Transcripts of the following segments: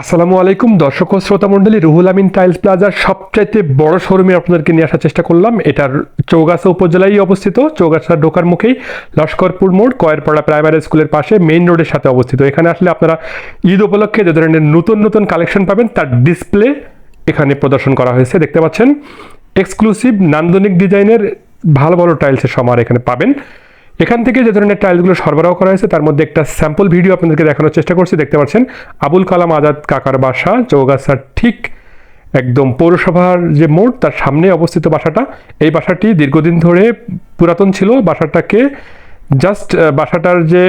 আসসালামু আলাইকুম, দর্শক ও শ্রোতা মণ্ডলী, রুহুল আমিন টাইলস প্লাজার সবচাইতে বড় শোরুমে আপনাদেরকে নিয়ে আসার চেষ্টা করলাম। এটার চৌগাছা উপজেলায় অবস্থিত, চৌগাছা ঢোকার মুখেই লস্করপুর মোড়, কয়েরপাড়া প্রাইমারি স্কুলের পাশে মেইন রোডের সাথে অবস্থিত। এখানে আসলে আপনারা ঈদ উপলক্ষে যে ধরনের নতুন নতুন কালেকশন পাবেন, তার ডিসপ্লে এখানে প্রদর্শন করা হয়েছে। দেখতে পাচ্ছেন, এক্সক্লুসিভ নান্দনিক ডিজাইনের ভালো ভালো টাইলসের সমার এখানে পাবেন। এখান থেকে যে ধরনের টাইলসগুলো সরবরাহ করা হয়েছে, তার মধ্যে একটা স্যাম্পল ভিডিও আপনাদেরকে দেখানোর চেষ্টা করছি। দেখতে পাচ্ছেন, আবুল কালাম আজাদ কাকার বাসা, চৌগাছার ঠিক একদম পৌরসভার যে মোড়, তার সামনে অবস্থিত বাসাটা। এই বাসাটি দীর্ঘদিন ধরে পুরাতন ছিল। বাসাটাকে জাস্ট বাসাটার যে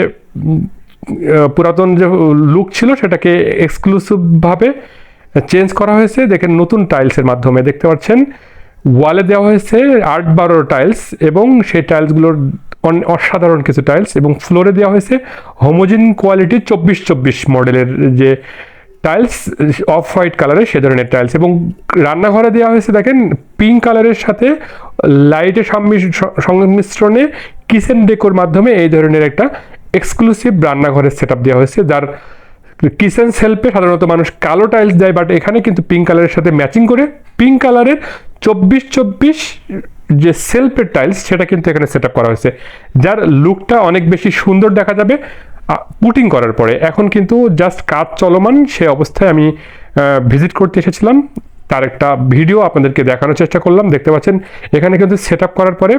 পুরাতন যে লুক ছিল, সেটাকে এক্সক্লুসিভভাবে চেঞ্জ করা হয়েছে। দেখেন, নতুন টাইলসের মাধ্যমে। দেখতে পাচ্ছেন ওয়ালে দেওয়া হয়েছে আট বারো টাইলস এবং সেই টাইলসগুলোর অসাধারণ কিছু টাইলস এবং ফ্লোরে দেওয়া হয়েছে হোমোজিন কোয়ালিটির চব্বিশ চব্বিশ মডেলের যে টাইলস অফ হোয়াইট কালারের সে ধরনের টাইলস এবং রান্নাঘরে দেওয়া হয়েছে দেখেন পিঙ্ক কালারের সাথে লাইটের সংমিশ- সংমিশ্রণে কিচেন ডেকোর মাধ্যমে এই ধরনের একটা এক্সক্লুসিভ রান্নাঘরের সেট আপ দেওয়া হয়েছে যার কিচেন সেলফে সাধারণত মানুষ কালো টাইলস দেয় বাট এখানে কিন্তু পিঙ্ক কালারের সাথে ম্যাচিং করে পিঙ্ক কালারের চব্বিশ চব্বিশ যে সেলফের টাইলস, সেটা কিন্তু এখানে সেট করা হয়েছে। যার লুকটা অনেক বেশি সুন্দর দেখা যাবে পুটিং করার পরে। এখন কিন্তু জাস্ট কাজ চলমান, সে অবস্থায় আমি ভিজিট করতে এসেছিলাম। তার একটা ভিডিও আপনাদেরকে দেখানোর চেষ্টা করলাম। দেখতে পাচ্ছেন, এখানে কিন্তু সেট করার পরে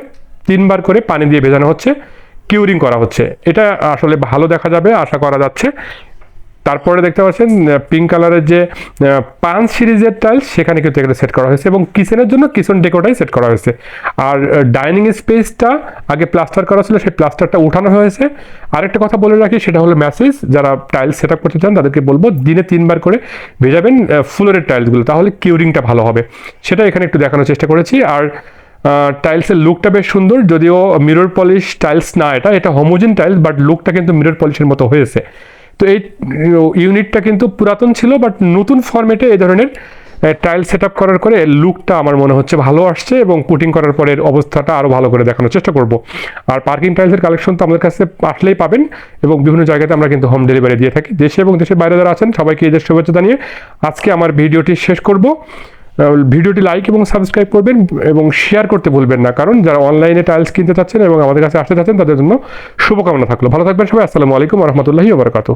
তিনবার করে পানি দিয়ে ভেজানো হচ্ছে কিউরিং করা হচ্ছে। এটা আসলে ভালো দেখা যাবে, আশা করা যাচ্ছে। তারপরে দেখতে পাচ্ছেন পিঙ্ক কালারের যে পাঁচ সিরিজের টাইলস সেখানে কিন্তু এখানে সেট করা হয়েছে এবং কিচেনের জন্য কিচেন ডেকোটাই সেট করা হয়েছে। আর ডাইনিং স্পেসটা আগে প্লাস্টার করা ছিল, সেই প্লাস্টারটা উঠানো হয়েছে। আরেকটা কথা বলে রাখি, সেটা হলো মেসেজ যারা টাইলস সেট আপ করতে চান, তাদেরকে বলব দিনে তিনবার করে ভেজাবেন ফ্লোরের টাইলসগুলো তাহলে কিউরিংটা ভালো হবে। সেটা এখানে একটু দেখানোর চেষ্টা করেছি। আর টাইলসের লুকটা বেশ সুন্দর, যদিও মিরর পলিশ টাইলস না এটা এটা হোমোজিন টাইলস বাট লুকটা কিন্তু মিরর পলিশের মতো হয়েছে। তো এই ইউনিটটা কিন্তু পুরাতন ছিল বাট নতুন ফরম্যাটে এই ধরনের টাইল সেট আপ করার করে লুকটা আমার মনে হচ্ছে ভালো আসছে এবং পুটিং করার পরে অবস্থাটা আরও ভালো করে দেখানোর চেষ্টা করব। আর পার্কিং টাইলসের কালেকশন তো আমাদের কাছে আসলেই পাবেন এবং বিভিন্ন জায়গাতে আমরা কিন্তু হোম ডেলিভারি দিয়ে থাকি। দেশে এবং দেশের বাইরে যারা আছেন, সবাইকে এদের শুভেচ্ছা জানিয়ে আজকে আমার ভিডিওটি শেষ করব। ভিডিওটি লাইক এবং সাবস্ক্রাইব করবেন এবং শেয়ার করতে ভুলবেন না, কারণ যারা অনলাইনে টাইলস কিনতে চাচ্ছেন এবং আমাদের কাছে আসতে চাচ্ছেন, তাদের জন্য শুভকামনা থাকল। ভালো থাকবেন সবাই, আসসালামু আলাইকুম রহমতুল্লাহি ওবরাকাতু